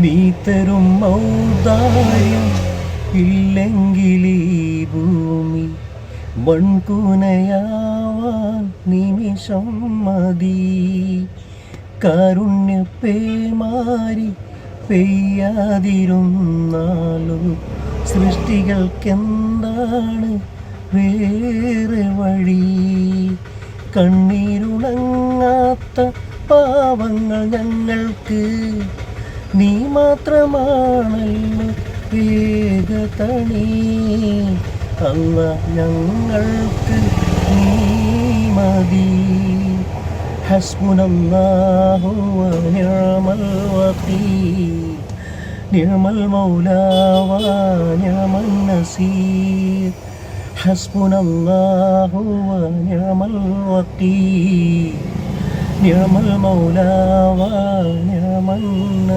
നീ തരും ഔദാര്യം ഇല്ലെങ്കിൽ ഈ ഭൂമി മൺകുനയാവാൻ നിമിഷം മതി. കാരുണ്യപ്പേമാരി പെയ്യാതിരുന്നാലും സൃഷ്ടികൾക്കെന്താണ് വേറെ വഴി? കണ്ണീരുണങ്ങാത്ത പാവങ്ങൾ ഞങ്ങൾക്ക് നീ മാത്രമാണല്ലോ വേഗതണി അല്ല ഞങ്ങൾക്ക് നീ മതി حسبنا الله ونعم الوكيل نعم المولى ونعم النصير حسبنا الله ونعم الوكيل نعم المولى ونعم